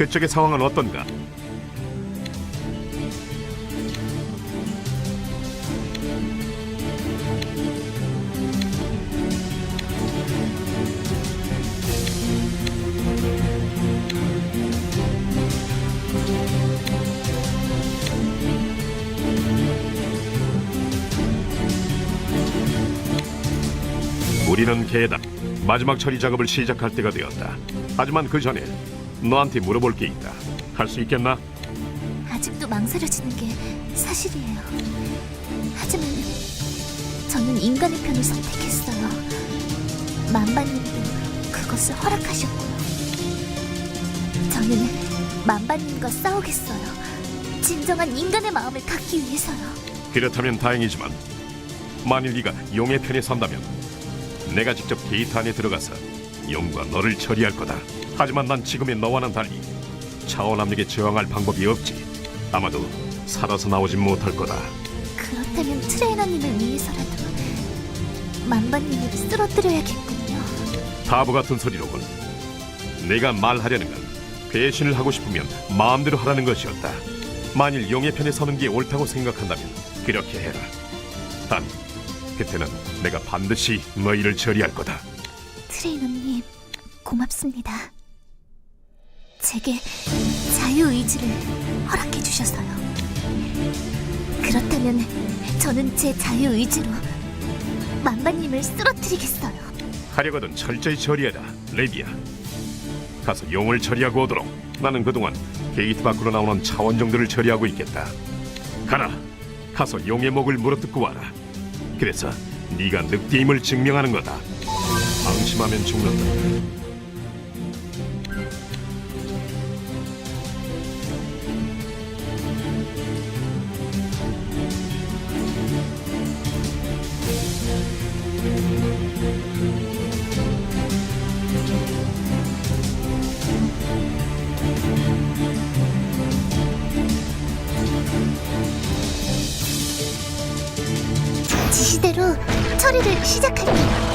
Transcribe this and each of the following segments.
그쪽의 상황은 어떤가? 우리는 게다 마지막 처리 작업을 시작할 때가 되었다. 하지만 그 전에 너한테 물어볼 게 있다. 할 수 있겠나? 아직도 망설여지는 게 사실이에요. 하지만 저는 인간의 편을 선택했어요. 만바님도 그것을 허락하셨고요. 저는 만바님과 싸우겠어요. 진정한 인간의 마음을 갖기 위해서요. 그렇다면 다행이지만 만일 네가 용의 편에 선다면 내가 직접 게이트 안에 들어가서 용과 너를 처리할 거다. 하지만 난 지금의 너와는 달리 차원 압력에 저항할 방법이 없지. 아마도 살아서 나오진 못할 거다. 그렇다면 트레이너님을 위해서라도 만바님을 쓰러뜨려야겠군요. 바보 같은 소리로군. 내가 말하려는 건 배신을 하고 싶으면 마음대로 하라는 것이었다. 만일 용의 편에 서는 게 옳다고 생각한다면 그렇게 해라. 단 그때는 내가 반드시 너희를 처리할 거다. 트레이너님, 고맙습니다. 제게 자유의지를 허락해 주셔서요. 그렇다면 저는 제 자유의지로 만바님을 쓰러뜨리겠어요. 하려거든 철저히 처리해라, 레비야. 가서 용을 처리하고 오도록. 나는 그동안 게이트 밖으로 나오는 차원정들을 처리하고 있겠다. 가라. 가서 용의 목을 물어뜯고 와라. 그래서 네가 늑대임을 증명하는 거다. 방심하면 죽는다. 지시대로 처리를 시작할게요.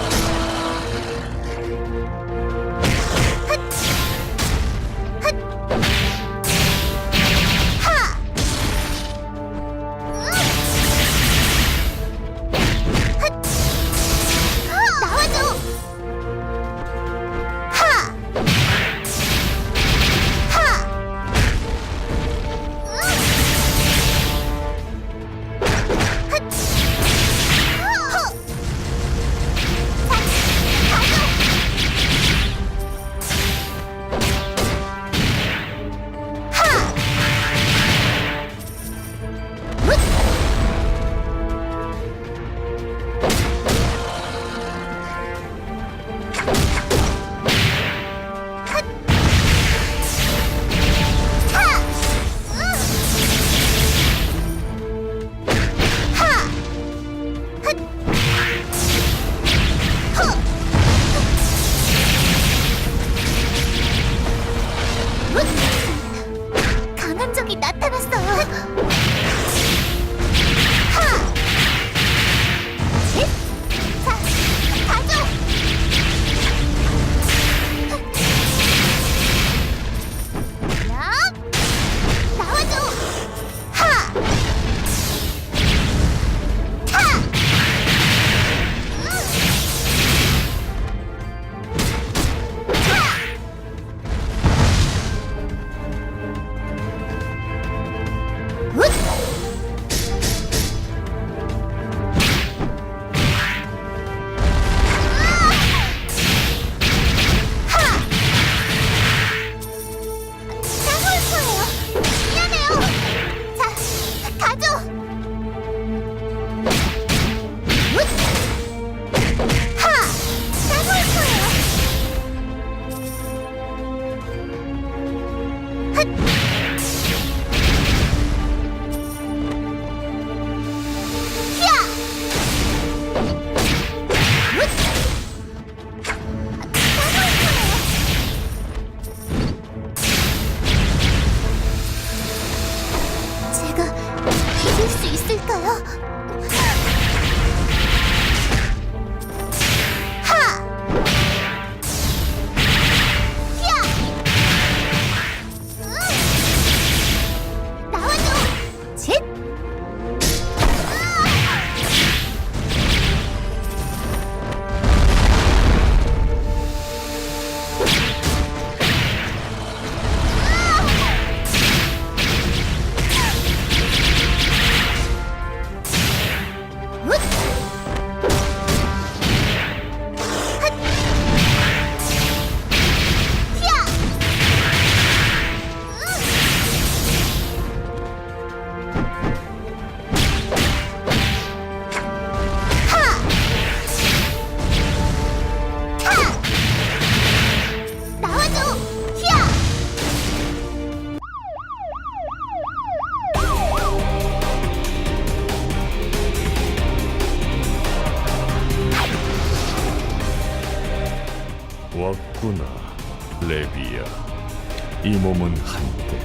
몸은 한때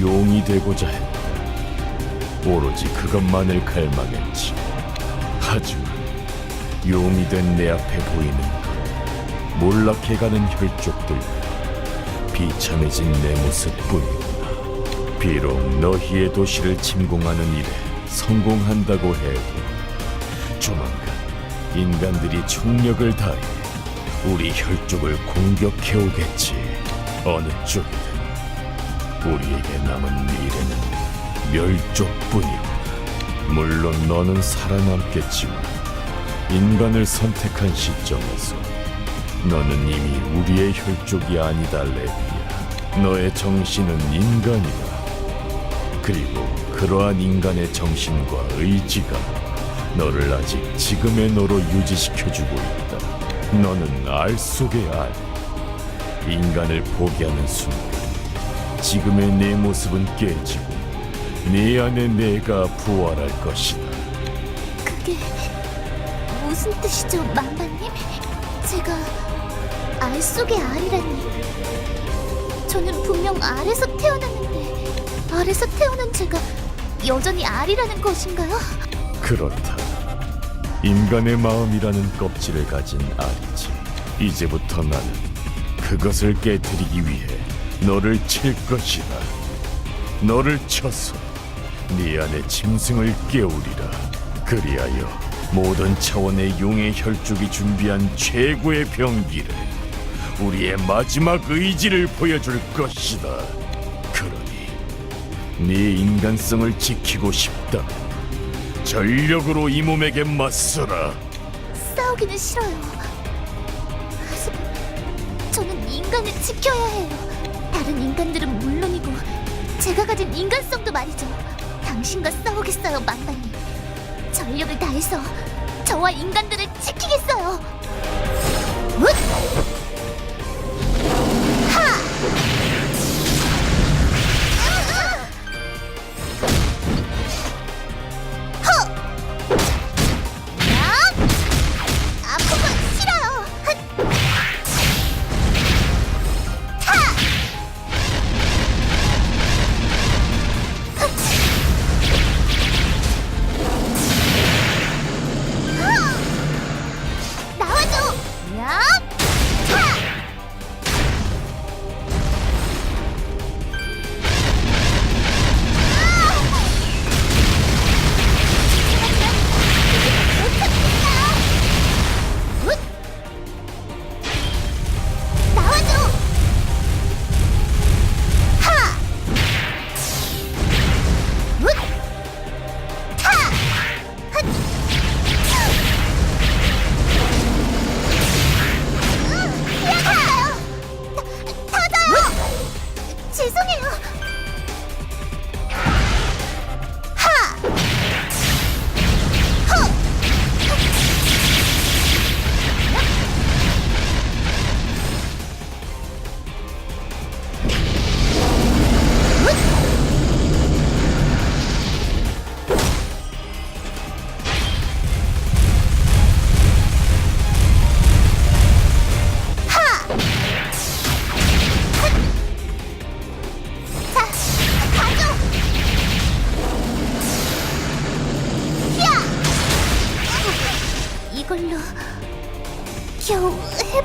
용이 되고자 했다. 오로지 그것만을 갈망했지. 하지만 용이 된 내 앞에 보이는 건 몰락해가는 혈족들 비참해진 내 모습뿐이구나. 비록 너희의 도시를 침공하는 일에 성공한다고 해도 조만간 인간들이 총력을 다해 우리 혈족을 공격해 오겠지. 어느 쪽이든 우리에게 남은 미래는 멸족뿐이로다. 물론 너는 살아남겠지만 인간을 선택한 시점에서 너는 이미 우리의 혈족이 아니다, 레비야. 너의 정신은 인간이다. 그리고 그러한 인간의 정신과 의지가 너를 아직 지금의 너로 유지시켜주고 있다. 너는 알 속의 알. 인간을 포기하는 순간 지금의 내 모습은 깨지고 네 안에 내가 부활할 것이다. 그게 무슨 뜻이죠, 만반님? 제가 알 속의 알이라니. 저는 분명 알에서 태어났는데 알에서 태어난 제가 여전히 알이라는 것인가요? 그렇다. 인간의 마음이라는 껍질을 가진 알이지. 이제부터 나는 그것을 깨뜨리기 위해 너를 칠 것이다. 너를 쳐서 네 안의 짐승을 깨우리라. 그리하여 모든 차원의 용의 혈족이 준비한 최고의 병기를 우리의 마지막 의지를 보여줄 것이다. 그러니 네 인간성을 지키고 싶다면 전력으로 이 몸에게 맞서라. 싸우기는 싫어요. 하지만 저는 인간을 지켜야 해요. 다른 인간들은 물론이고 제가 가진 인간성도 말이죠. 당신과 싸우겠어요, 만반님. 전력을 다해서 저와 인간들을 지키겠어요. 뭇! 야!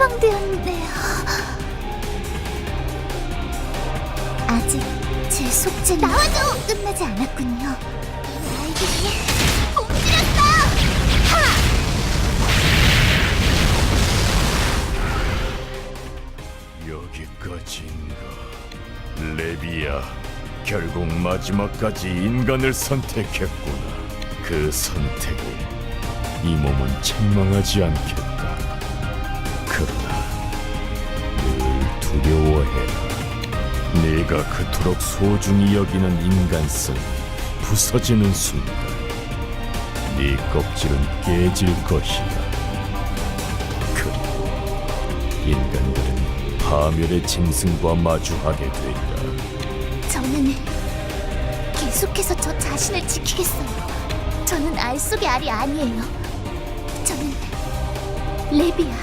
해방되었네요. 아직 제 속죄는 나와줘! 끝나지 않았군요. 이 옮기렸어요! 하! 여기까지인가. 레비야, 결국 마지막까지 인간을 선택했구나. 그 선택을 이 몸은 책망하지 않겠다. 그러나 늘 두려워해라. 네가 그토록 소중히 여기는 인간성이 부서지는 순간 네 껍질은 깨질 것이다. 그리고 인간들은 파멸의 짐승과 마주하게 된다. 저는 계속해서 저 자신을 지키겠어요. 저는 알 속의 알이 아니에요. 저는 레비아,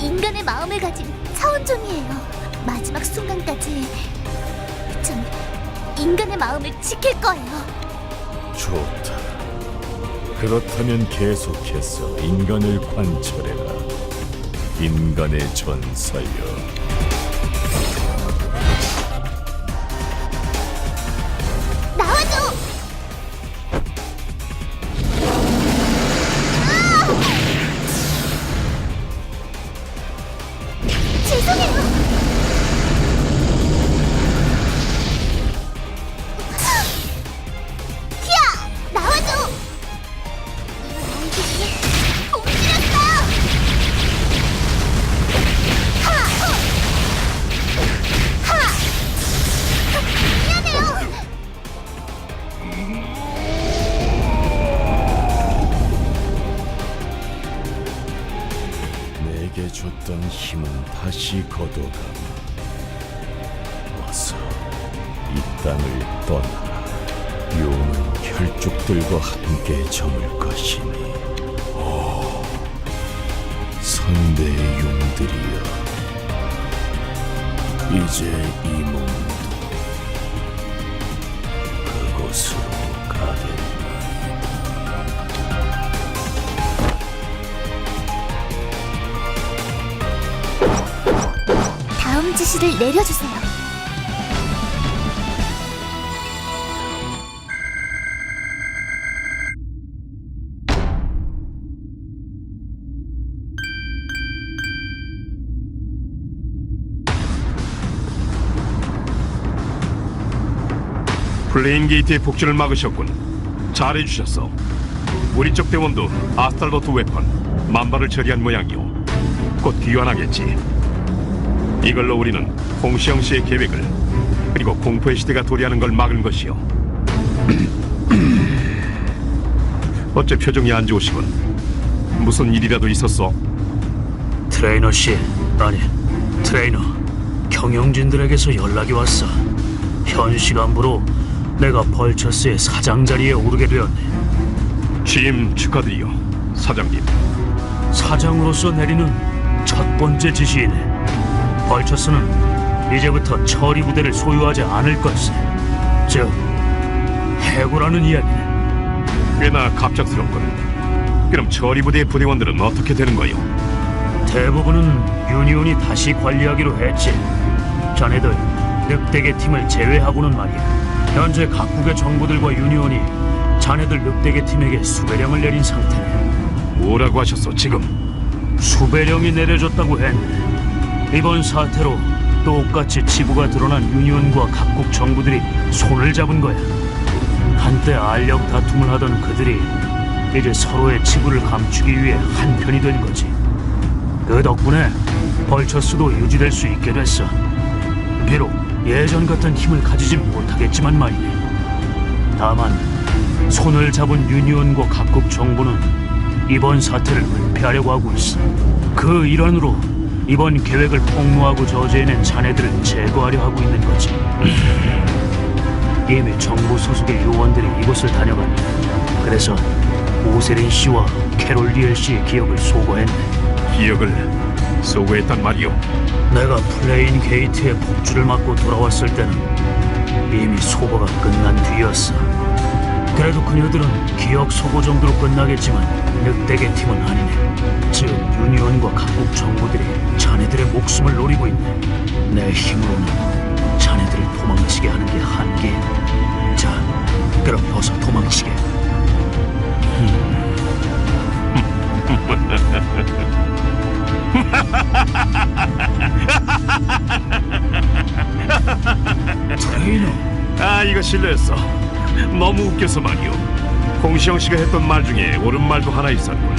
인간의 마음을 가진 차원종이에요. 마지막 순간까지 전 인간의 마음을 지킬 거예요. 좋다. 그렇다면 계속해서 인간을 관철해라. 인간의 전사여. 용은 혈족들과 함께 저물 것이니. 오, 선대의 용들이여. 이제 이 몸도 그곳으로 가겠나. 다음 지시를 내려주세요. 플레인 게이트의 복주를 막으셨군. 잘해주셨어. 우리 쪽 대원도 아스탈로트 웨펀 만발을 처리한 모양이오. 곧 귀환하겠지. 이걸로 우리는 홍시영 씨의 계획을 그리고 공포의 시대가 도래하는 걸 막은 것이오. 어째 표정이 안 좋으시군. 무슨 일이라도 있었어? 트레이너 씨, 아니 트레이너 경영진들에게서 연락이 왔어. 현 시간부로 내가 벌처스의 사장 자리에 오르게 되었네. 취임 축하드리요, 사장님. 사장으로서 내리는 첫 번째 지시이네. 벌처스는 이제부터 처리 부대를 소유하지 않을 것세. 즉 해고라는 이야기네. 꽤나 갑작스럽군. 그럼 처리 부대의 부대원들은 어떻게 되는 거요? 대부분은 유니온이 다시 관리하기로 했지. 자네들 늑대계 팀을 제외하고는 말이야. 현재 각국의 정부들과 유니온이 자네들 늑대계 팀에게 수배령을 내린 상태네. 뭐라고 하셨어, 지금? 수배령이 내려졌다고 했네. 이번 사태로 똑같이 지부가 드러난 유니온과 각국 정부들이 손을 잡은 거야. 한때 알력 다툼을 하던 그들이 이제 서로의 지부를 감추기 위해 한편이 된 거지. 그 덕분에 벌처스도 유지될 수 있게 됐어. 비록 예전 같은 힘을 가지진 못하겠지만 말이네. 다만 손을 잡은 유니온과 각국 정부는 이번 사태를 은폐하려고 하고 있어. 그 일환으로 이번 계획을 폭로하고 저지해낸 자네들을 제거하려 하고 있는 거지. 이미 정부 소속의 요원들이 이곳을 다녀갔네. 그래서 오세린 씨와 캐롤 리엘 씨의 기억을 소거했네. 기억을 소구했단 말이오. 내가 플레인 게이트의 복주를 맞고 돌아왔을 때는 이미 소거가 끝난 뒤였어. 그래도 그녀들은 기억 소고 정도로 끝나겠지만 늑대계 팀은 아니네. 즉 유니온과 각국 정부들이 자네들의 목숨을 노리고 있네. 내 힘으로는 자네들을 도망치게 하는 게 한계야. 자, 그럼 어서 도망치게. 트레이너. 아, 이거 실례했어. 너무 웃겨서 말이오. 홍시영 씨가 했던 말 중에 옳은 말도 하나 있었군.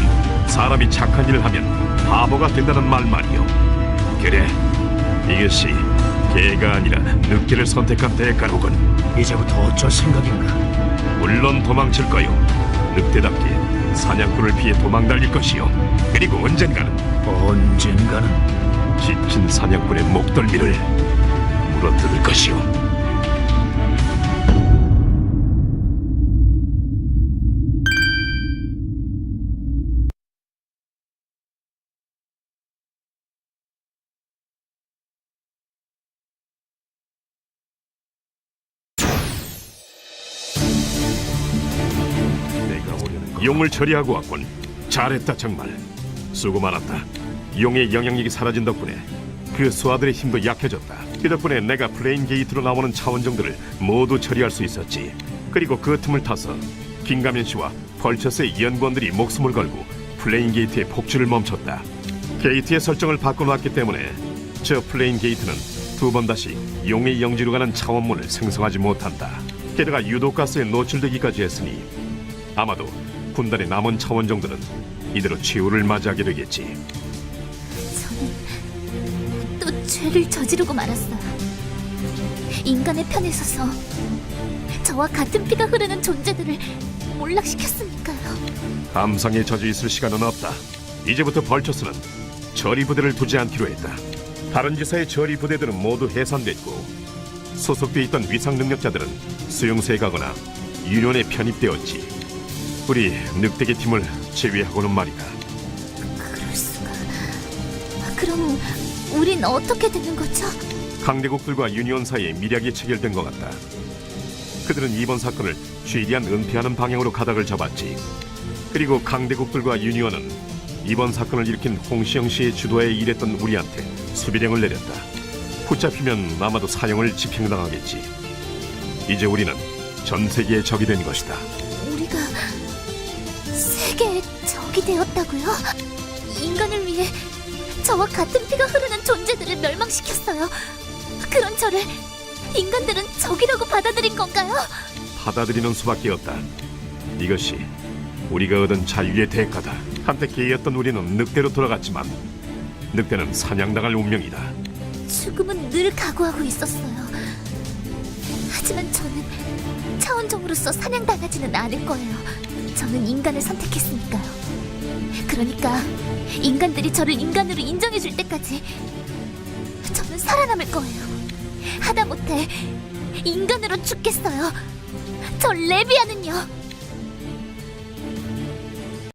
사람이 착한 일을 하면 바보가 된다는 말 말이오. 그래, 이것이 개가 아니라 늑대를 선택한 대가로군. 이제부터 어쩔 생각인가? 물론 도망칠 거요. 늑대답게 사냥꾼을 피해 도망 달릴 것이요. 그리고 언젠가는 언젠가는 짙은 사냥꾼의 목덜미를 물어뜯을 것이오. 용을 처리하고 왔군. 잘했다 정말. 수고 많았다. 용의 영향력이 사라진 덕분에 그 수하들의 힘도 약해졌다. 그 덕분에 내가 플레인 게이트로 나오는 차원정들을 모두 처리할 수 있었지. 그리고 그 틈을 타서 김가면 씨와 펄처스의 연구원들이 목숨을 걸고 플레인 게이트의 폭주를 멈췄다. 게이트의 설정을 바꿔놨기 때문에 저 플레인 게이트는 두 번 다시 용의 영지로 가는 차원문을 생성하지 못한다. 게다가 유독가스에 노출되기까지 했으니 아마도 군단의 남은 차원정들은 이대로 최후를 맞이하게 되겠지. 죄를 저지르고 말았어요. 인간의 편에 서서 저와 같은 피가 흐르는 존재들을 몰락시켰으니까요. 감상에 젖어 있을 시간은 없다. 이제부터 벌처스는 처리 부대를 두지 않기로 했다. 다른 지사의 처리 부대들은 모두 해산됐고 소속돼 있던 위상 능력자들은 수용소에 가거나 유년에 편입되었지. 우리 늑대계 팀을 제외하고는 말이다. 그럴 수가. 그럼 우린 어떻게 되는 거죠? 강대국들과 유니온 사이에 미략이 체결된 것 같다. 그들은 이번 사건을 최대한 은폐하는 방향으로 가닥을 잡았지. 그리고 강대국들과 유니온은 이번 사건을 일으킨 홍시영 씨의 주도하에 일했던 우리한테 수비령을 내렸다. 붙잡히면 아마도 사형을 집행당하겠지. 이제 우리는 전 세계의 적이 된 것이다. 우리가 세계의 적이 되었다고요? 인간을 위해 저와 같은 피가 흐르는 존재들을 멸망시켰어요. 그런 저를 인간들은 적이라고 받아들인 건가요? 받아들이는 수밖에 없다. 이것이 우리가 얻은 자유의 대가다. 한때 개였던 우리는 늑대로 돌아갔지만 늑대는 사냥당할 운명이다. 죽음은 늘 각오하고 있었어요. 하지만 저는 차원종으로서 사냥당하지는 않을 거예요. 저는 인간을 선택했으니까요. 그러니까 인간들이 저를 인간으로 인정해줄 때까지 저는 살아남을 거예요. 하다못해 인간으로 죽겠어요. 저 레비아는요.